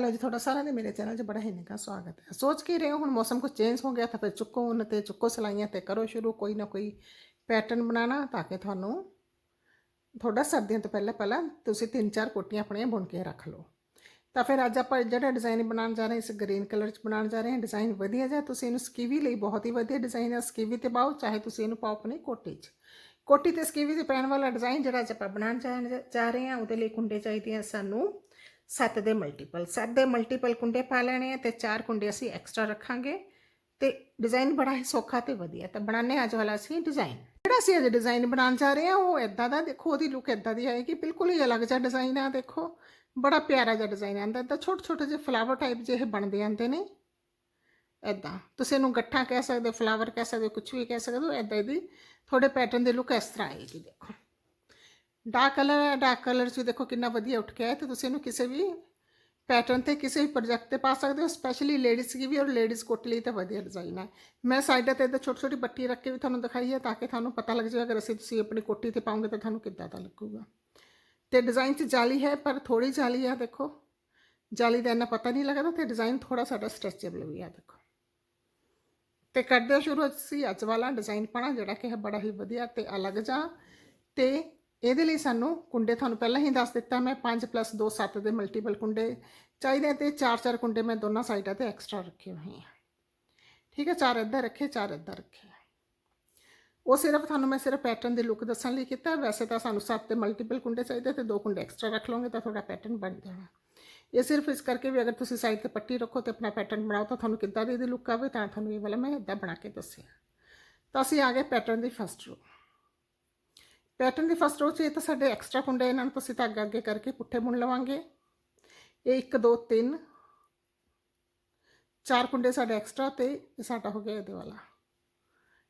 Hello ਜੀ ਤੁਹਾਡਾ ਸਾਰਿਆਂ ਦਾ ਮੇਰੇ ਚੈਨਲ 'ਚ ਬੜਾ ਹੀ ਨਿੱਘਾ ਸਵਾਗਤ ਹੈ ਸੋਚ ਕੀ ਰਹੇ ਹੋ ਹੁਣ ਮੌਸਮ ਕੁਝ ਚੇਂਜ ਹੋ ਗਿਆ ਤਾਂ ਫਿਰ ਚੁੱਕੋ ਉਹਨਾਂ ਤੇ ਚੁੱਕੋ ਸਲਾਈਆਂ ਤੇ ਕਰੋ ਸ਼ੁਰੂ ਕੋਈ ਨਾ ਕੋਈ ਪੈਟਰਨ ਬਣਾਉਣਾ ਤਾਂ ਕਿ ਤੁਹਾਨੂੰ ਤੁਹਾਡਾ ਸਰਦੀਆਂ ਤੋਂ ਪਹਿਲਾਂ ਪਹਿਲਾਂ ਤੁਸੀਂ ਤਿੰਨ ਚਾਰ ਕੋਟੀਆਂ ਆਪਣੀਆਂ ਬੁਣ ਕੇ ਰੱਖ ਲਓ ਤਾਂ ਫਿਰ ਅੱਜ ਆਪਾਂ ਜਿਹੜਾ ਡਿਜ਼ਾਈਨ ਬਣਾਉਣ ਜਾ ਰਹੇ ਹਾਂ ਇਸ ਗ੍ਰੀਨ ਕਲਰ 'ਚ ਬਣਾਉਣ ਜਾ ਰਹੇ ਹਾਂ ਡਿਜ਼ਾਈਨ ਵਧੀਆ ਜਿਹਾ ਤੁਸੀਂ ਇਹਨੂੰ ਸਕੀਵੀ ਲਈ ਬਹੁਤ ਹੀ ਵਧੀਆ ਡਿਜ਼ਾਈਨ ਹੈ ਸਕੀਵੀ ਤੇ ਪਾਓ ਚਾਹੇ ਤੁਸੀਂ ਇਹਨੂੰ ਪਾਓ ਆਪਣੀ ਕੋਟੀ 'ਚ ਕੋਟੀ ਤੇ ਸਕੀਵੀ ਤੇ ਪੈਣ ਵਾਲਾ ਡਿਜ਼ਾਈਨ ਜਿਹੜਾ ਅੱਜ ਆਪਾਂ ਬਣਾਉਣ ਜਾ- ਜਾ ਰਹੇ ਹਾਂ ਉਹਦੇ ਲਈ ਕੁੰਡੇ ਚਾਹੀਦੇ ਆ ਸਾਨੂੰ ਸੱਤ ਦੇ ਮਲਟੀਪਲ। ਸੱਤ ਦੇ ਮਲਟੀਪਲ ਕੁੰਡੇ ਪਾ ਲੈਣੇ ਆ ਤੇ ਚਾਰ ਕੁੰਡੇ ਅਸੀਂ ਐਕਸਟਰਾ ਰੱਖਾਂਗੇ ਤੇ ਡਿਜ਼ਾਈਨ ਬੜਾ ਹੀ ਸੌਖਾ ਤੇ ਵਧੀਆ। ਤਾਂ ਬਣਾਉਣੇ ਅੱਜ ਵਾਲਾ ਅਸੀਂ ਡਿਜ਼ਾਈਨ ਜਿਹੜਾ ਅਸੀਂ ਅੱਜ ਡਿਜ਼ਾਈਨ ਬਣਾਉਣ ਜਾ ਰਹੇ ਹਾਂ, ਉਹ ਇਦਾਂ ਦਾ ਦੇਖੋ, ਉਹਦੀ ਲੁੱਕ ਇਦਾਂ ਦੀ ਆਏਗੀ, ਬਿਲਕੁਲ ਹੀ ਅਲੱਗ ਜਿਹਾ ਡਿਜ਼ਾਈਨ ਆ, ਦੇਖੋ। ਬੜਾ ਪਿਆਰਾ ਜਿਹਾ ਡਿਜ਼ਾਈਨ ਆਂਦਾ ਤਾਂ ਛੋਟੇ ਛੋਟੇ ਜਿਹੇ ਫਲਾਵਰ ਟਾਈਪ ਜਿਹੇ ਬਣਦੇ ਆਂਦੇ ਨੇ। ਇਦਾਂ ਤੁਸੀਂ ਇਹਨੂੰ ਗੱਠਾਂ ਕਹਿ ਸਕਦੇ ਹੋ ਫਲਾਵਰ ਕਹਿ ਸਕਦੇ ਹੋ ਕੁਝ ਵੀ ਕਹਿ ਸਕਦੇ ਹੋ ਇਦਾਂ ਦੀ ਥੋੜੇ ਪੈਟਰਨ ਦੇ ਲੁੱਕ ਇਸ ਤਰ੍ਹਾਂ ਆਏਗੀ, ਦੇਖੋ। ਡਾਰਕ ਕਲਰ ਹੈ ਡਾਰਕ ਕਲਰ 'ਚ ਦੇਖੋ ਕਿੰਨਾ ਵਧੀਆ ਉੱਠ ਕੇ ਆਇਆ ਤੇ ਤੁਸੀਂ ਇਹਨੂੰ ਕਿਸੇ ਵੀ ਪੈਟਰਨ ਤੇ ਕਿਸੇ ਵੀ ਪ੍ਰੋਜੈਕਟ ਤੇ ਪਾ ਸਕਦੇ ਹੋ ਸਪੈਸ਼ਲੀ ਲੇਡੀਜ਼ ਕੀ ਵੀ ਔਰ ਲੇਡੀਜ਼ ਕੋਟ ਲਈ ਤਾਂ ਵਧੀਆ ਡਿਜ਼ਾਈਨ ਹੈ। ਮੈਂ ਸਾਈਡਾਂ ਤੇ ਇਦਾਂ ਛੋਟੀ ਛੋਟੀ ਬੱਟੀ ਰੱਖ ਕੇ ਵੀ ਤੁਹਾਨੂੰ ਦਿਖਾਈ ਹੈ ਤਾਂ ਕਿ ਤੁਹਾਨੂੰ ਪਤਾ ਲੱਗ ਜਾਵੇ, ਅਗਰ ਅਸੀਂ ਤੁਸੀਂ ਆਪਣੀ ਕੋਟੀ ਤੇ ਪਾਉਂਗੇ ਤਾਂ ਤੁਹਾਨੂੰ ਕਿੱਦਾਂ ਦਾ ਲੱਗੂਗਾ। ਤੇ ਡਿਜ਼ਾਈਨ 'ਚ ਜਾਲੀ ਹੈ, ਪਰ ਥੋੜੀ ਜਾਲੀ ਆ ਦੇਖੋ। ਜਾਲੀ ਦਾ ਇੰਨਾ ਪਤਾ ਨਹੀਂ ਲੱਗਦਾ ਤੇ ਡਿਜ਼ਾਈਨ ਥੋੜਾ ਸਾਡਾ ਸਟ੍ਰੈਚੇਬਲ ਵੀ ਆ ਦੇਖੋ। ਤੇ ਕਰਦੇ ਹਾਂ ਸ਼ੁਰੂ, ਅਸੀਂ ਅੱਜ ਵਾਲਾ ਡਿਜ਼ਾਈਨ ਪਾਣਾ ਜਿਹੜਾ ਕਿ ਹੈ ਬੜਾ ਹੀ ਵਧੀਆ ਤੇ ਅਲੱਗ ਜਾ ਤੇ ਇਹਦੇ ਲਈ ਸਾਨੂੰ ਕੁੰਡੇ ਤੁਹਾਨੂੰ ਪਹਿਲਾਂ ਹੀ ਦੱਸ ਦਿੱਤਾ, ਮੈਂ 5 2 7 ਦੇ ਮਲਟੀਪਲ ਕੁੰਡੇ ਚਾਹੀਦੇ ਤੇ 4-4 ਕੁੰਡੇ ਮੈਂ ਦੋਨਾਂ ਸਾਈਡਾਂ ਤੇ ਐਕਸਟਰਾ ਰੱਖੇ ਹੋਏ ਆ। ਠੀਕ ਹੈ ਚਾਰ ਇੱਧਰ ਰੱਖੇ, ਚਾਰ ਇੱਧਰ ਰੱਖੇ ਉਹ ਸਿਰਫ ਤੁਹਾਨੂੰ ਮੈਂ ਸਿਰਫ ਪੈਟਰਨ ਦੀ ਲੁੱਕ ਦੱਸਣ ਲਈ ਕੀਤਾ, ਵੈਸੇ ਤਾਂ ਸਾਨੂੰ 7 ਤੇ ਮਲਟੀਪਲ ਕੁੰਡੇ ਚਾਹੀਦੇ ਤੇ ਦੋ ਕੁੰਡੇ ਐਕਸਟਰਾ ਰੱਖ ਲਓਗੇ ਤਾਂ ਤੁਹਾਡਾ ਪੈਟਰਨ ਬਣ ਜਾਣਾ। ਇਹ ਸਿਰਫ ਇਸ ਕਰਕੇ ਵੀ ਅਗਰ ਤੁਸੀਂ ਸਾਈਡ ਤੇ ਪੱਟੀ ਰੱਖੋ ਤੇ ਆਪਣਾ ਪੈਟਰਨ ਬਣਾਓ ਤਾਂ ਤੁਹਾਨੂੰ ਕਿੱਦਾਂ ਦੀ ਇਹਦੀ ਲੁੱਕ ਆਵੇ ਤਾਂ ਤੁਹਾਨੂੰ ਇਹ ਵਾਲਾ ਮੈਂ ਇਦਾਂ ਬਣਾ ਕੇ ਦੱਸਿਆ। ਤਾਂ ਅਸੀਂ ਆ ਗਏ ਪੈਟਰਨ ਦੀ ਫਸਟ ਰੋ ਪੈਟਰਨ ਦੀ ਫਸਟ ਰੋ 'ਚ, ਇਹ ਤਾਂ ਸਾਡੇ ਐਕਸਟਰਾ ਕੁੰਡੇ ਇਹਨਾਂ ਨੂੰ ਤੁਸੀਂ ਧਾਗਾ ਅੱਗੇ ਕਰਕੇ ਪੁੱਠੇ ਬੁਣ ਲਵਾਂਗੇ। ਇਹ 1 2 3 ਚਾਰ ਕੁੰਡੇ ਸਾਡੇ ਐਕਸਟਰਾ ਤੇ ਇਹ ਸਾਡਾ ਹੋ ਗਿਆ ਇਹਦੇ ਵਾਲਾ।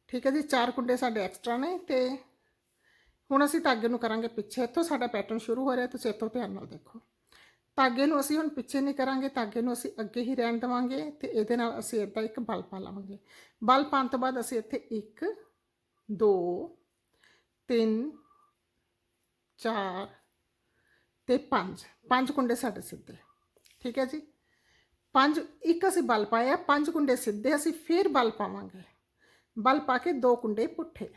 ਠੀਕ ਹੈ ਜੀ, ਚਾਰ ਕੁੰਡੇ ਸਾਡੇ ਐਕਸਟਰਾ ਨੇ ਤੇ ਹੁਣ ਅਸੀਂ ਧਾਗੇ ਨੂੰ ਕਰਾਂਗੇ ਪਿੱਛੇ। ਇੱਥੋਂ ਸਾਡਾ ਪੈਟਰਨ ਸ਼ੁਰੂ ਹੋ ਰਿਹਾ, ਤੁਸੀਂ ਇੱਥੋਂ ਧਿਆਨ ਨਾਲ ਦੇਖੋ। ਧਾਗੇ ਨੂੰ ਅਸੀਂ ਹੁਣ ਪਿੱਛੇ ਨਹੀਂ ਕਰਾਂਗੇ, ਧਾਗੇ ਨੂੰ ਅਸੀਂ ਅੱਗੇ ਹੀ ਰਹਿਣ ਦੇਵਾਂਗੇ ਤੇ ਇਹਦੇ ਨਾਲ ਅਸੀਂ ਇੱਦਾਂ ਇੱਕ ਬਲ ਪਾ ਲਵਾਂਗੇ। ਬਲ ਪਾਉਣ ਤੋਂ ਬਾਅਦ ਅਸੀਂ ਇੱਥੇ 1 2 3 4 ਤੇ 5 ਪੰਜ ਕੁੰਡੇ ਸਾਡੇ ਸਿੱਧੇ। ਠੀਕ ਹੈ ਜੀ? ਪੰਜ, ਇੱਕ ਅਸੀਂ ਬਲ ਪਾਇਆ ਪੰਜ ਕੁੰਡੇ ਸਿੱਧੇ ਅਸੀਂ ਫੇਰ ਬਲ ਪਾਵਾਂਗੇ। ਬਲ ਪਾ ਕੇ ਦੋ ਕੁੰਡੇ ਪੁੱਠੇ।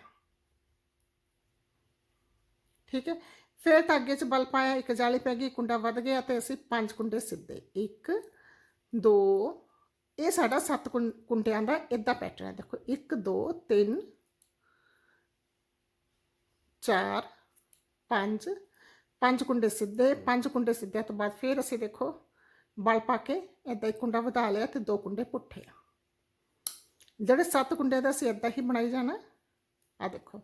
ਠੀਕ ਹੈ? ਫਿਰ ਧਾਗੇ 'ਚ ਬਲ ਪਾਇਆ, ਇੱਕ ਜਾਲੀ ਪੈ ਗਈ ਕੁੰਡਾ ਵੱਧ ਗਿਆ ਤੇ ਅਸੀਂ ਪੰਜ ਕੁੰਡੇ ਸਿੱਧੇ। 1 2 ਇਹ ਸਾਡਾ ਸੱਤ ਕੁੰ- ਕੁੰਡਿਆਂ ਦਾ ਇਦਾਂ ਪੈਟਰਨ ਹੈ। ਦੇਖੋ 1 2 3 4 ਪੰਜ ਪੰਜ ਕੁੰਡੇ ਸਿੱਧੇ, ਪੰਜ ਕੁੰਡੇ ਸਿੱਧਿਆਂ ਤੋਂ ਬਾਅਦ ਫਿਰ ਅਸੀਂ ਦੇਖੋ ਬਲ ਪਾ ਕੇ ਇਦਾਂ ਇੱਕ ਕੁੰਡਾ ਵਧਾ ਲਿਆ ਤੇ ਦੋ ਕੁੰਡੇ ਪੁੱਠੇ ਜਿਹੜੇ ਸੱਤ ਕੁੰਡੇ ਦਾ ਅਸੀਂ ਇਦਾਂ ਹੀ ਬਣਾਈ ਜਾਣਾ ਆ ਦੇਖੋ।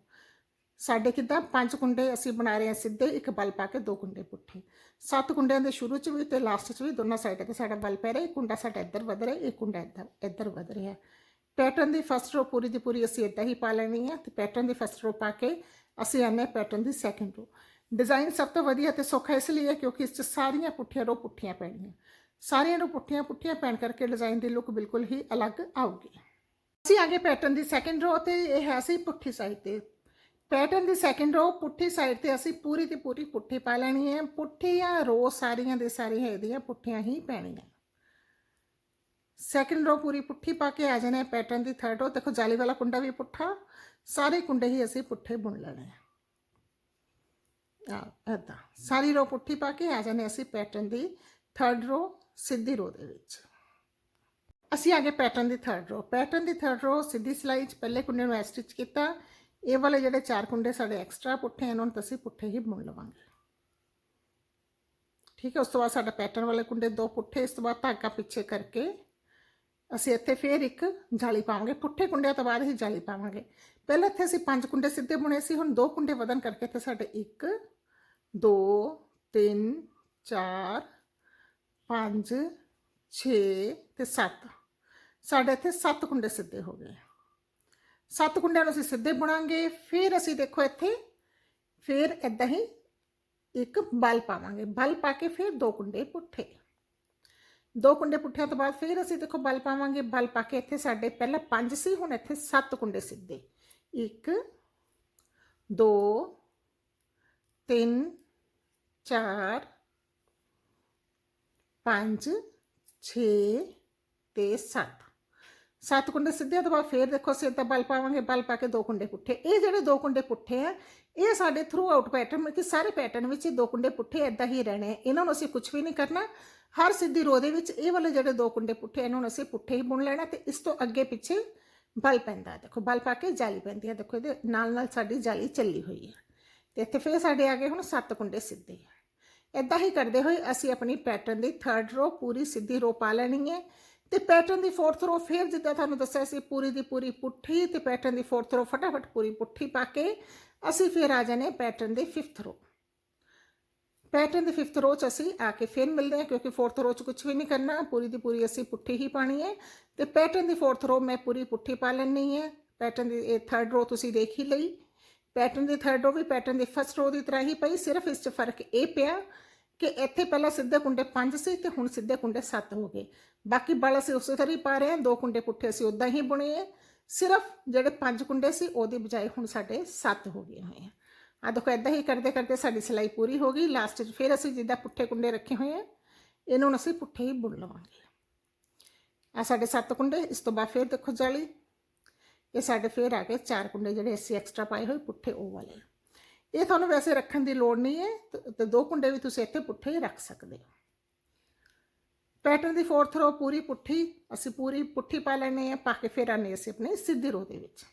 ਸਾਡੇ ਕਿੱਦਾਂ ਪੰਜ ਕੁੰਡੇ ਅਸੀਂ ਬਣਾ ਰਹੇ ਹਾਂ ਸਿੱਧੇ, ਇੱਕ ਬਲ ਪਾ ਕੇ ਦੋ ਕੁੰਡੇ ਪੁੱਠੇ। ਸੱਤ ਕੁੰਡਿਆਂ ਦੇ ਸ਼ੁਰੂ 'ਚ ਵੀ ਤੇ ਲਾਸਟ 'ਚ ਵੀ ਦੋਨਾਂ ਸਾਈਡਾਂ ਤੇ ਸਾਡਾ ਬਲ ਪੈ ਰਿਹਾ, ਇੱਕ ਕੁੰਡਾ ਸਾਡਾ ਇੱਧਰ ਵਧ ਰਿਹਾ, ਇੱਕ ਕੁੰਡਾ ਇੱਧਰ ਇੱਧਰ ਵਧ ਰਿਹਾ। ਪੈਟਰਨ ਦੀ ਫਸਟ ਰੋ ਪੂਰੀ ਦੀ ਪੂਰੀ ਅਸੀਂ ਇੱਦਾਂ ਹੀ ਪਾ ਲੈਣੀ ਹੈ ਤੇ ਪੈਟਰਨ ਦੀ ਫਸਟ ਰੋ ਪਾ ਕੇ ਅਸੀਂ ਆਨੇ ਪੈਟਰਨ ਦੀ ਸੈਕੰਡ ਰੋ ਡਿਜ਼ਾਈਨ ਸਭ ਤੋਂ ਵਧੀਆ ਤੇ ਸੌਖਾ ਇਸ ਲਈ ਹੈ ਕਿਉਂਕਿ ਇਸ 'ਚ ਸਾਰੀਆਂ ਪੁੱਠੀਆਂ ਰੋ ਪੁੱਠੀਆਂ ਪੈਣੀਆਂ ਸਾਰੀਆਂ ਰੋ ਪੁੱਠੀਆਂ ਪੁੱਠੀਆਂ ਪੈਣ ਕਰਕੇ ਡਿਜ਼ਾਈਨ ਦੀ ਲੁੱਕ ਬਿਲਕੁਲ ਹੀ ਅਲੱਗ ਆਊਗੀ। ਅਸੀਂ ਆਗੇ ਪੈਟਰਨ ਦੀ ਸੈਕੰਡ ਰੋ ਤੇ ਇਹ ਹੈ ਸੀ ਪੁੱਠੀ ਸਾਈਡ ਤੇ। ਪੈਟਰਨ ਦੀ ਸੈਕੰਡ ਰੋ ਪੁੱਠੀ ਸਾਈਡ ਤੇ ਅਸੀਂ ਪੂਰੀ ਦੀ ਪੂਰੀ ਪੁੱਠੀ ਪਾ ਲੈਣੀ ਹੈ। ਪੁੱਠੀਆਂ ਰੋ ਸਾਰੀਆਂ ਦੇ ਸਾਰੀਆਂ ਇਹਦੀਆਂ ਪੁੱਠੀਆਂ ਹੀ ਪੈਣੀਆਂ। ਸੈਕੰਡ ਰੋ ਪੂਰੀ ਪੁੱਠੀ ਪਾ ਕੇ ਆ ਜਾਣਾ ਪੈਟਰਨ ਦੀ ਥਰਡ ਰੋ ਦੇਖੋ ਜਾਲੀ ਵਾਲਾ ਕੁੰਡਾ ਵੀ ਪੁੱਠਾ ਸਾਰੇ ਕੁੰਡੇ ਹੀ ਅਸੀਂ ਪੁੱਠੇ ਬੁਣ ਲੈਣੇ ਆ ਐਦਾਂ ਸਾਰੀ ਰੋ ਪੁੱਠੀ ਪਾ ਕੇ ਆ ਜਾਣੇ ਅਸੀਂ ਪੈਟਰਨ ਦੀ ਥਰਡ ਰੋ ਸਿੱਧੀ ਰੋ ਦੇ ਵਿੱਚ ਅਸੀਂ ਆਗੇ ਪੈਟਰਨ ਦੀ ਥਰਡ ਰੋ ਪੈਟਰਨ ਦੀ ਥਰਡ ਰੋ ਸਿੱਧੀ ਸਿਲਾਈ 'ਚ ਪਹਿਲੇ ਕੁੰਡੇ ਨੂੰ ਸਟਿਚ ਕੀਤਾ ਇਹ ਵਾਲੇ ਜਿਹੜੇ ਚਾਰ ਕੁੰਡੇ ਸਾਡੇ ਐਕਸਟਰਾ ਪੁੱਠੇ ਇਹਨਾਂ ਨੂੰ ਤਾਂ ਅਸੀਂ ਪੁੱਠੇ ਹੀ ਬੁਣ ਲਵਾਂਗੇ ਠੀਕ ਹੈ ਉਸ ਤੋਂ ਬਾਅਦ ਸਾਡਾ ਪੈਟਰਨ ਵਾਲੇ ਕੁੰਡੇ ਦੋ ਪੁੱਠੇ ਇਸ ਤੋਂ ਬਾਅਦ ਧਾਗਾ ਪਿੱਛੇ ਕਰਕੇ ਅਸੀਂ ਇੱਥੇ ਫੇਰ ਇੱਕ ਜਾਲੀ ਪਾਵਾਂਗੇ, ਪੁੱਠੇ ਕੁੰਡਿਆਂ ਤੋਂ ਬਾਅਦ ਅਸੀਂ ਜਾਲੀ ਪਾਵਾਂਗੇ। ਪਹਿਲਾਂ ਇੱਥੇ ਅਸੀਂ ਪੰਜ ਕੁੰਡੇ ਸਿੱਧੇ ਬੁਣੇ ਸੀ, ਹੁਣ ਦੋ ਕੁੰਡੇ ਵਧਣ ਕਰਕੇ ਇੱਥੇ ਸਾਡੇ 1 2 3 4 5 6 ਤੇ 7 ਸਾਡੇ ਇੱਥੇ 7 ਕੁੰਡੇ ਸਿੱਧੇ ਹੋ ਗਏ। ਸੱਤ ਕੁੰਡਿਆਂ ਨੂੰ ਅਸੀਂ ਸਿੱਧੇ ਬੁਣਾਂਗੇ, ਫਿਰ ਅਸੀਂ ਦੇਖੋ ਇੱਥੇ ਫਿਰ ਇਦਾਂ ਹੀ ਇੱਕ ਬਲ ਪਾਵਾਂਗੇ। ਬਲ ਪਾ ਕੇ ਫਿਰ ਦੋ ਕੁੰਡੇ ਪੁੱਠੇ। ਦੋ ਕੁੰਡੇ ਪੁੱਠਿਆਂ ਤੋਂ ਬਾਅਦ ਫਿਰ ਅਸੀਂ ਦੇਖੋ ਬਲ ਪਾਵਾਂਗੇ, ਬਲ ਪਾ ਕੇ ਇੱਥੇ ਸਾਡੇ ਪਹਿਲਾਂ ਪੰਜ ਸੀ, ਹੁਣ ਇੱਥੇ ਸੱਤ ਕੁੰਡੇ ਸਿੱਧੇ। 1 2 3 4 5 6 ਤੇ 7 ਸੱਤ ਕੁੰਡੇ ਸਿੱਧੇ ਤੋਂ ਬਾਅਦ ਫੇਰ ਦੇਖੋ ਸਿਰ ਤੇ ਬਲ ਪਾਵਾਂਗੇ, ਬਲ ਪਾ ਕੇ ਦੋ ਕੁੰਡੇ ਪੁੱਠੇ। ਇਹ ਜਿਹੜੇ ਦੋ ਕੁੰਡੇ ਪੁੱਠੇ ਆ, ਇਹ ਸਾਡੇ ਥਰੂ ਆਊਟ ਪੈਟਰਨ ਕਿ ਸਾਰੇ ਪੈਟਰਨ ਵਿੱਚ ਇਹ ਦੋ ਕੁੰਡੇ ਪੁੱਠੇ ਇਦਾਂ ਹੀ ਰਹਿਣੇ ਇਹਨਾਂ ਨੂੰ ਅਸੀਂ ਕੁਝ ਵੀ ਨਹੀਂ ਕਰਨਾ। ਹਰ ਸਿੱਧੀ ਰੋ ਦੇ ਵਿੱਚ ਇਹ ਵਾਲੇ ਜਿਹੜੇ ਦੋ ਕੁੰਡੇ ਪੁੱਠੇ ਇਹਨਾਂ ਨੂੰ ਅਸੀਂ ਪੁੱਠੇ ਹੀ ਬੁਣ ਲੈਣਾ ਤੇ ਇਸ ਤੋਂ ਅੱਗੇ ਪਿੱਛੇ ਬਲ ਪੈਂਦਾ ਦੇਖੋ, ਬਲ ਪਾ ਕੇ ਜਾਲੀ ਪੈਂਦੀ ਹੈ। ਦੇਖੋ, ਇਹਦੇ ਨਾਲ ਨਾਲ ਸਾਡੀ ਜਾਲੀ ਚੱਲੀ ਹੋਈ ਹੈ। ਤੇ ਇੱਥੇ ਫੇਰ ਸਾਡੇ ਆ ਗਏ ਹੁਣ ਸੱਤ ਕੁੰਡੇ ਸਿੱਧੇ ਇਦਾਂ ਹੀ ਕਰਦੇ ਹੋਏ ਅਸੀਂ ਆਪਣੀ ਪੈਟਰਨ ਦੀ ਥਰਡ ਰੋ ਪੂਰੀ ਸਿੱਧੀ ਰੋ ਪਾ ਲੈਣੀ ਹੈ ਤੇ ਪੈਟਰਨ ਦੀ ਫੋਰਥ ਰੋ ਫਿਰ ਜਿੱਦਾਂ ਤੁਹਾਨੂੰ ਦੱਸਿਆ ਸੀ, ਪੂਰੀ ਦੀ ਪੂਰੀ ਪੁੱਠੀ ਤੇ ਪੈਟਰਨ ਦੀ ਫੋਰਥ ਰੋ ਫਟਾਫਟ ਪੂਰੀ ਪੁੱਠੀ ਪਾ ਕੇ ਅਸੀਂ ਫਿਰ ਆ ਜਾਣੇ ਪੈਟਰਨ ਦੀ ਫਿਫਥ ਰੋ ਪੈਟਰਨ ਦੀ ਫਿਫਥ ਰੋ ਚ ਅਸੀਂ ਆ ਕੇ ਫਿਰ ਮਿਲਦੇ ਹਾਂ, ਕਿਉਂਕਿ ਫੋਰਥ ਰੋ ਚ ਕੁਝ ਵੀ ਨਹੀਂ ਕਰਨਾ, ਪੂਰੀ ਦੀ ਪੂਰੀ ਅਸੀਂ ਪੁੱਠੀ ਹੀ ਪਾਣੀ ਹੈ। ਤੇ ਪੈਟਰਨ ਦੀ ਫੋਰਥ ਰੋ ਮੈਂ ਪੂਰੀ ਪੁੱਠੀ ਪਾ ਲੈਣੀ ਹੈ। ਪੈਟਰਨ ਦੀ, ਇਹ ਥਰਡ ਰੋ ਤੁਸੀਂ ਦੇਖ ਹੀ ਲਈ। ਪੈਟਰਨ ਦੀ ਥਰਡ ਰੋ ਵੀ ਪੈਟਰਨ ਦੀ ਫਸਟ ਰੋ ਦੀ ਤਰ੍ਹਾਂ ਹੀ ਪਈ, ਸਿਰਫ ਇਸ 'ਚ ਫ਼ਰਕ ਇਹ ਪਿਆ ਕਿ ਇੱਥੇ ਪਹਿਲਾਂ ਸਿੱਧੇ ਕੁੰਡੇ 5 ਸੀ ਤੇ ਹੁਣ ਸਿੱਧੇ ਕੁੰਡੇ 7 ਹੋ ਗਏ। ਬਾਕੀ ਬਲ ਅਸੀਂ ਉਸੇ ਤਰ੍ਹਾਂ ਹੀ ਪਾ ਰਹੇ ਹਾਂ, ਦੋ ਕੁੰਡੇ ਪੁੱਠੇ ਅਸੀਂ ਉਦਾਂ ਹੀ ਬੁਣੇ ਹੈ। ਸਿਰਫ ਜਿਹੜੇ 5 ਕੁੰਡੇ ਸੀ, ਉਹਦੀ ਬਜਾਏ ਹੁਣ ਸਾਡੇ 7 ਹੋ ਗਏ ਹੋਏ ਆ। ਆ ਦੇਖੋ ਇਦਾਂ ਹੀ ਕਰਦੇ ਕਰਦੇ ਸਾਡੀ ਸਿਲਾਈ ਪੂਰੀ ਹੋ ਗਈ ਲਾਸਟ 'ਚ ਫਿਰ ਅਸੀਂ ਜਿੱਦਾਂ ਪੁੱਠੇ ਕੁੰਡੇ ਰੱਖੇ ਹੋਏ ਆ, ਇਹਨੂੰ ਨੂੰ ਅਸੀਂ ਪੁੱਠੇ ਹੀ ਬੁਣ ਲਵਾਂਗੇ। ਆ ਸਾਡੇ ਸੱਤ ਕੁੰਡੇ, ਇਸ ਤੋਂ ਬਾਅਦ ਫਿਰ ਦੇਖੋ ਜਾਲੀ, ਇਹ ਸਾਡੇ ਫਿਰ ਆ ਗਏ ਚਾਰ ਕੁੰਡੇ ਜਿਹੜੇ ਅਸੀਂ ਐਕਸਟਰਾ ਪਾਏ ਹੋਏ ਪੁੱਠੇ ਉਹ ਵਾਲੇ। ਇਹ ਤੁਹਾਨੂੰ ਵੈਸੇ ਰੱਖਣ ਦੀ ਲੋੜ ਨਹੀਂ ਹੈ, ਤੇ- ਦੋ ਕੁੰਡੇ ਵੀ ਤੁਸੀਂ ਇੱਥੇ ਪੁੱਠੇ ਹੀ ਰੱਖ ਸਕਦੇ ਹੋ। ਪੈਟਰਨ ਦੀ ਫੋਰਥ ਰੋ ਪੂਰੀ ਪੁੱਠੀ, ਅਸੀਂ ਪੂਰੀ ਪੁੱਠੀ ਪਾ ਲੈਣੇ ਆ ਪਾ ਕੇ ਫਿਰ ਆਨੇ ਅਸੀਂ ਆਪਣੀ ਸਿੱਧੀ ਰੋ ਦੇ ਵਿੱਚ।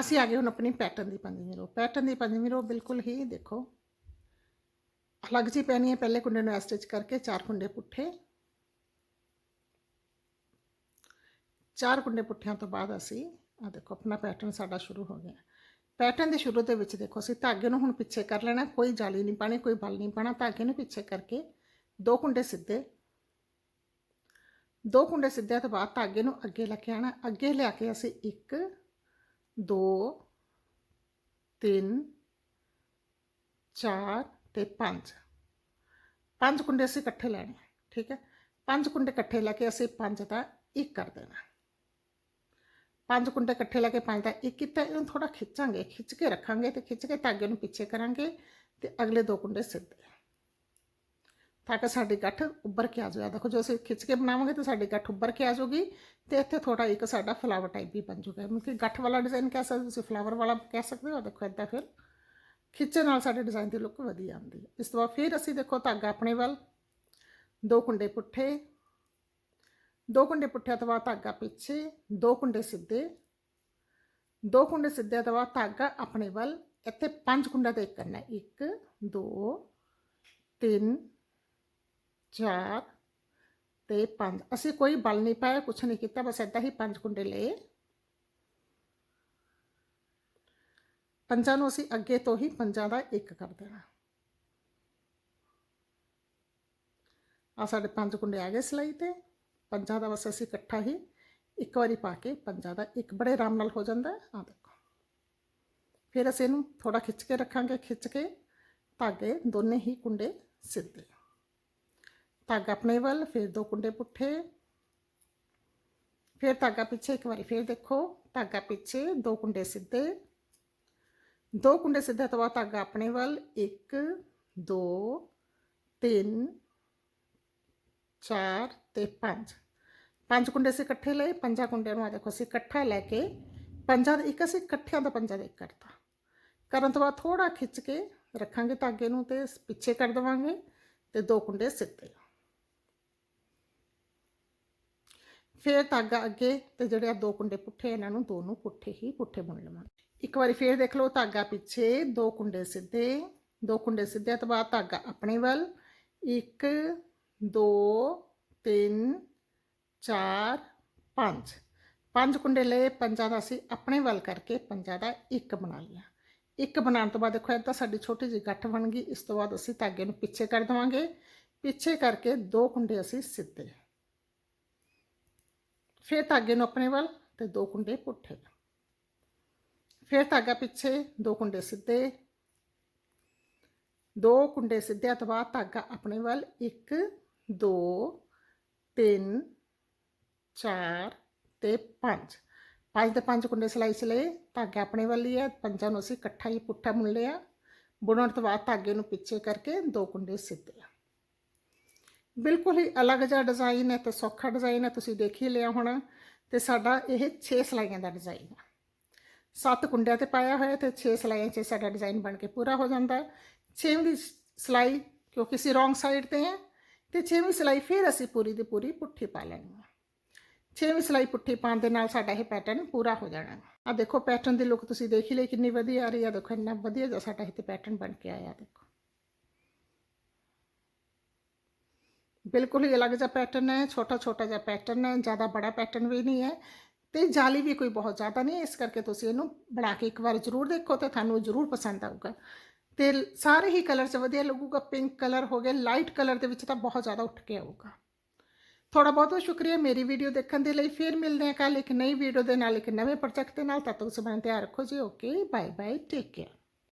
ਅਸੀਂ ਆ ਗਏ ਹੁਣ ਆਪਣੀ ਪੈਟਰਨ ਦੀ ਪੰਜਵੀਂ ਰੋ ਪੈਟਰਨ ਦੀ ਪੰਜਵੀਂ ਰੋ ਬਿਲਕੁਲ ਹੀ ਦੇਖੋ। ਅਲੱਗ ਜੀ ਪੈਣੀ ਹੈ, ਪਹਿਲੇ ਕੁੰਡੇ ਨੂੰ ਸਟਿਚ ਕਰਕੇ ਚਾਰ ਕੁੰਡੇ ਪੁੱਠੇ। ਚਾਰ ਕੁੰਡੇ ਪੁੱਠਿਆਂ ਤੋਂ ਬਾਅਦ ਅਸੀਂ ਆ ਦੇਖੋ, ਆਪਣਾ ਪੈਟਰਨ ਸਾਡਾ ਸ਼ੁਰੂ ਹੋ ਗਿਆ। ਪੈਟਰਨ ਦੇ ਸ਼ੁਰੂ ਦੇ ਵਿੱਚ ਦੇਖੋ, ਅਸੀਂ ਧਾਗੇ ਨੂੰ ਹੁਣ ਪਿੱਛੇ ਕਰ ਲੈਣਾ, ਕੋਈ ਜਾਲੀ ਨਹੀਂ ਪਾਣੀ, ਕੋਈ ਬਲ ਨਹੀਂ ਪਾਣਾ। ਧਾਗੇ ਨੂੰ ਪਿੱਛੇ ਕਰਕੇ ਦੋ ਕੁੰਡੇ ਸਿੱਧੇ। ਦੋ ਕੁੰਡੇ ਸਿੱਧਿਆਂ ਤੋਂ ਬਾਅਦ ਧਾਗੇ ਨੂੰ ਅੱਗੇ ਲੈ ਕੇ ਆਣਾ ਅੱਗੇ ਲਿਆ ਕੇ ਅਸੀਂ ਇੱਕ 2 3 4 ਤੇ 5 ਪੰਜ ਕੁੰਡੇ ਅਸੀਂ ਇਕੱਠੇ ਲੈਣੇ ਆ, ਠੀਕ ਹੈ ਪੰਜ ਕੁੰਡੇ ਇਕੱਠੇ ਲੈ ਕੇ ਅਸੀਂ ਪੰਜ ਦਾ ਇੱਕ ਕਰ ਦੇਣਾ ਪੰਜ ਕੁੰਡੇ ਇਕੱਠੇ ਲੈ ਕੇ ਪੰਜ ਦਾ ਇੱਕ ਕੀਤਾ ਇਹਨੂੰ ਥੋੜਾ ਖਿੱਚਾਂਗੇ ਖਿੱਚ ਕੇ ਰੱਖਾਂਗੇ ਤੇ ਖਿੱਚ ਕੇ ਧਾਗੇ ਨੂੰ ਪਿੱਛੇ ਕਰਾਂਗੇ ਤੇ ਅਗਲੇ ਦੋ ਕੁੰਡੇ ਸਿੱਧੇ ਤਾਂ ਕਿ ਸਾਡੀ ਗੱਠ ਉੱਭਰ ਕੇ ਆ ਜਾਵੇ। ਦੇਖੋ ਜੋ ਅਸੀਂ ਖਿੱਚ ਕੇ ਬਣਾਵਾਂਗੇ ਤਾਂ ਸਾਡੀ ਗੱਠ ਉੱਭਰ ਕੇ ਆ ਜਾਊਗੀ ਤੇ ਇੱਥੇ ਥੋੜਾ ਇੱਕ ਸਾਡਾ ਫਲਾਵਰ ਟਾਈਪ ਵੀ ਬਣ ਜਾਊਗਾ। ਮਤਲਬ ਕਿ ਗੱਠ ਵਾਲਾ ਡਿਜ਼ਾਈਨ ਕਹਿ ਸਕਦੇ ਹੋ, ਤੁਸੀਂ ਫਲਾਵਰ ਵਾਲਾ ਕਹਿ ਸਕਦੇ ਹੋ? ਦੇਖੋ ਇਦਾਂ ਫਿਰ ਖਿੱਚਣ ਨਾਲ ਸਾਡੇ ਡਿਜ਼ਾਈਨ ਦੀ ਲੁੱਕ ਵਧੀਆ ਆਉਂਦੀ ਹੈ। ਇਸ ਤੋਂ ਬਾਅਦ ਫਿਰ ਅਸੀਂ ਦੇਖੋ ਧਾਗਾ ਆਪਣੇ ਵੱਲ ਦੋ ਕੁੰਡੇ ਪੁੱਠੇ ਦੋ ਕੁੰਡੇ ਪੁੱਠਿਆਂ ਤੋਂ ਬਾਅਦ ਧਾਗਾ ਪਿੱਛੇ ਦੋ ਕੁੰਡੇ ਸਿੱਧੇ ਦੋ ਕੁੰਡੇ ਸਿੱਧੇ ਤੋਂ ਬਾਅਦ ਧਾਗਾ ਆਪਣੇ ਵੱਲ ਇੱਥੇ ਪੰਜ ਕੁੰਡਾ ਤੇ ਕਰਨਾ 1 2 3 ਚਾਰ ਤੇ ਪੰਜ। ਅਸੀਂ ਕੋਈ ਬਲ ਨਹੀਂ ਪਾਇਆ, ਕੁਛ ਨਹੀਂ ਕੀਤਾ, ਬਸ ਏਦਾਂ ਹੀ ਪੰਜ ਕੁੰਡੇ ਲਏ। ਪੰਜਾਂ ਨੂੰ ਅਸੀਂ ਅੱਗੇ ਤੋਂ ਹੀ ਪੰਜਾਂ ਦਾ ਇੱਕ ਕਰ ਦੇਣਾ। ਆ ਸਾਡੇ ਪੰਜ ਕੁੰਡੇ ਆ ਗਏ ਸਿਲਾਈ ਤੇ। ਪੰਜਾਂ ਦਾ ਬਸ ਅਸੀਂ ਇਕੱਠਾ ਹੀ ਇੱਕ ਵਾਰੀ ਪਾ ਕੇ ਪੰਜਾਂ ਦਾ ਇੱਕ। ਬੜੇ ਆਰਾਮ ਨਾਲ ਹੋ ਜਾਂਦਾ ਆ ਦੇਖੋ। ਫਿਰ ਅਸੀਂ ਇਹਨੂੰ ਥੋੜਾ ਖਿੱਚ ਕੇ ਰੱਖਾਂਗੇ। ਖਿੱਚ ਕੇ ਧਾਗੇ ਦੋਨੇ ਹੀ ਕੁੰਡੇ ਸਿੱਧੇ। ਧਾਗਾ ਆਪਣੇ ਵੱਲ ਫਿਰ ਦੋ ਕੁੰਡੇ ਪੁੱਠੇ ਫਿਰ ਧਾਗਾ ਪਿੱਛੇ ਇੱਕ ਵਾਰੀ ਫਿਰ ਦੇਖੋ ਧਾਗਾ ਪਿੱਛੇ ਦੋ ਕੁੰਡੇ ਸਿੱਧੇ ਦੋ ਕੁੰਡੇ ਸਿੱਧੇ ਤੋਂ ਬਾਅਦ ਧਾਗਾ ਆਪਣੇ ਵੱਲ 1 2 3 4 ਤੇ 5 ਪੰਜ ਕੁੰਡੇ ਅਸੀਂ ਇਕੱਠੇ ਲਏ ਪੰਜਾਂ ਕੁੰਡਿਆਂ ਨੂੰ ਆ ਦੇਖੋ ਅਸੀਂ ਇਕੱਠਾ ਲੈ ਕੇ ਪੰਜਾਂ ਦਾ ਇੱਕ ਅਸੀਂ ਇਕੱਠਿਆਂ ਦਾ ਪੰਜਾਂ ਦਾ ਇੱਕ ਕਰਤਾ ਕਰਨ ਤੋਂ ਬਾਅਦ ਥੋੜਾ ਖਿੱਚ ਕੇ ਰੱਖਾਂਗੇ ਧਾਗੇ ਨੂੰ ਤੇ ਪਿੱਛੇ ਕਰ ਦੇਵਾਂਗੇ ਤੇ ਦੋ ਕੁੰਡੇ ਸਿੱਧੇ ਫੇਰ ਧਾਗਾ ਅੱਗੇ ਤੇ ਜਿਹੜੇ ਆ ਦੋ ਕੁੰਡੇ ਪੁੱਠੇ ਇਹਨਾਂ ਨੂੰ ਦੋ ਨੂੰ ਪੁੱਠੇ ਹੀ ਪੁੱਠੇ ਬੁਣ ਲਵਾਂਗੇ। ਇੱਕ ਵਾਰੀ ਫੇਰ ਦੇਖ ਲਓ ਧਾਗਾ ਪਿੱਛੇ ਦੋ ਕੁੰਡੇ ਸਿੱਧੇ, ਦੋ ਕੁੰਡੇ ਸਿੱਧੇ ਤੋਂ ਬਾਅਦ ਧਾਗਾ ਆਪਣੇ ਵੱਲ। 1 2 3 4 5 ਪੰਜ ਕੁੰਡੇ ਲਏ, ਪੰਜਾਂ ਦਾ ਅਸੀਂ ਆਪਣੇ ਵੱਲ ਕਰਕੇ ਪੰਜਾਂ ਦਾ ਇੱਕ ਬਣਾ ਲਿਆ। ਇੱਕ ਬਣਾਉਣ ਤੋਂ ਬਾਅਦ ਦੇਖੋ ਇੱਦਾਂ ਸਾਡੀ ਛੋਟੀ ਜਿਹੀ ਗੱਠ ਬਣ ਗਈ। ਇਸ ਤੋਂ ਬਾਅਦ ਅਸੀਂ ਧਾਗੇ ਨੂੰ ਪਿੱਛੇ ਕਰ ਦੇਵਾਂਗੇ। ਪਿੱਛੇ ਕਰਕੇ ਦੋ ਕੁੰਡੇ ਅਸੀਂ ਸਿੱਧੇ। ਫਿਰ ਧਾਗੇ ਨੂੰ ਆਪਣੇ ਵੱਲ ਤੇ ਦੋ ਕੁੰਡੇ ਪੁੱਠੇ। ਫਿਰ ਧਾਗਾ ਪਿੱਛੇ ਦੋ ਕੁੰਡੇ ਸਿੱਧੇ। ਦੋ ਕੁੰਡੇ ਸਿੱਧਿਆਂ ਤੋਂ ਬਾਅਦ ਧਾਗਾ ਆਪਣੇ ਵੱਲ 1 2 3 4 ਤੇ 5 ਪੰਜ ਦੇ ਪੰਜ ਕੁੰਡੇ ਸਿਲਾਈ ਚ ਧਾਗਾ ਆਪਣੇ ਵੱਲ ਹੀ ਹੈ। ਪੰਜਾਂ ਨੂੰ ਅਸੀਂ ਇਕੱਠਾ ਹੀ ਪੁੱਠਾ ਮੁੰਨ ਲਿਆ। ਬੁਣਨ ਤੋਂ ਬਾਅਦ ਧਾਗੇ ਨੂੰ ਪਿੱਛੇ ਕਰਕੇ ਦੋ ਕੁੰਡੇ ਸਿੱਧੇ ਬਿਲਕੁਲ ਹੀ ਅਲੱਗ ਜਿਹਾ ਡਿਜ਼ਾਈਨ ਹੈ ਤੇ ਸੌਖਾ ਡਿਜ਼ਾਈਨ ਹੈ, ਤੁਸੀਂ ਦੇਖ ਹੀ ਲਿਆ ਹੋਣਾ। ਤੇ ਸਾਡਾ ਇਹ 6 ਸਲਾਈਆਂ ਦਾ ਡਿਜ਼ਾਈਨ ਹੈ। ਸੱਤ ਕੁੰਡਿਆਂ ਤੇ ਪਾਇਆ ਹੋਇਆ ਤੇ 6 ਸਲਾਈਆਂ 'ਚ ਸਾਡਾ ਡਿਜ਼ਾਈਨ ਬਣ ਕੇ ਪੂਰਾ ਹੋ ਜਾਂਦਾ ਹੈ। ਛੇਵੀਂ ਦੀ ਸਲਾਈ, ਕਿਉਂਕਿ ਅਸੀਂ ਰੋਂਗ ਸਾਈਡ ਤੇ ਹਾਂ, ਤੇ ਛੇਵੀਂ ਸਲਾਈ ਫਿਰ ਅਸੀਂ ਪੂਰੀ ਦੀ ਪੂਰੀ ਪੁੱਠੀ ਪਾ ਲੈਣੀ ਹੈ। ਛੇਵੀਂ ਸਲਾਈ ਪੁੱਠੀ ਪਾਉਣ ਦੇ ਨਾਲ ਸਾਡਾ ਇਹ ਪੈਟਰਨ ਪੂਰਾ ਹੋ ਜਾਣਾ ਆ ਦੇਖੋ ਪੈਟਰਨ ਦੀ ਲੁੱਕ ਤੁਸੀਂ ਦੇਖ ਹੀ ਲਈ ਕਿੰਨੀ ਵਧੀਆ ਆ ਰਹੀ ਆ ਦੇਖੋ ਇੰਨਾ ਵਧੀਆ ਜਿਹਾ ਸਾਡਾ ਇਹ ਤੇ ਪੈਟਰਨ ਬਣ ਕੇ ਆਇਆ, ਦੇਖੋ। ਬਿਲਕੁਲ ਹੀ ਅਲੱਗ ਜਿਹਾ ਪੈਟਰਨ ਹੈ ਛੋਟਾ ਛੋਟਾ ਜਿਹਾ ਪੈਟਰਨ ਹੈ, ਜ਼ਿਆਦਾ ਬੜਾ ਪੈਟਰਨ ਵੀ ਨਹੀਂ ਹੈ ਤੇ ਜਾਲੀ ਵੀ ਕੋਈ ਬਹੁਤ ਜ਼ਿਆਦਾ ਨਹੀਂ ਇਸ ਕਰਕੇ ਤੁਸੀਂ ਇਹਨੂੰ ਬਣਾ ਕੇ ਇੱਕ ਵਾਰ ਜ਼ਰੂਰ ਦੇਖੋ ਤੇ ਤੁਹਾਨੂੰ ਜ਼ਰੂਰ ਪਸੰਦ ਆਊਗਾ। ਤੇ ਸਾਰੇ ਹੀ ਕਲਰ 'ਚ ਵਧੀਆ ਲੱਗੂਗਾ ਪਿੰਕ ਕਲਰ ਹੋ ਗਿਆ ਲਾਈਟ ਕਲਰ ਦੇ ਵਿੱਚ ਤਾਂ ਬਹੁਤ ਜ਼ਿਆਦਾ ਉੱਠ ਕੇ ਆਊਗਾ। ਥੋੜਾ ਬਹੁਤ ਬਹੁਤ ਸ਼ੁਕਰੀਆ ਮੇਰੀ ਵੀਡੀਓ ਦੇਖਣ ਦੇ ਲਈ, ਫਿਰ ਮਿਲਦੇ ਹਾਂ ਕੱਲ ਇੱਕ ਨਈ ਵੀਡੀਓ ਦੇ ਨਾਲ, ਇੱਕ ਨਵੇਂ ਪ੍ਰੋਜੈਕਟ ਦੇ ਨਾਲ, ਤਦ ਤੱਕ ਸਮਾਂ ਧਿਆਨ ਰੱਖੋ ਜੀ okay bye bye take care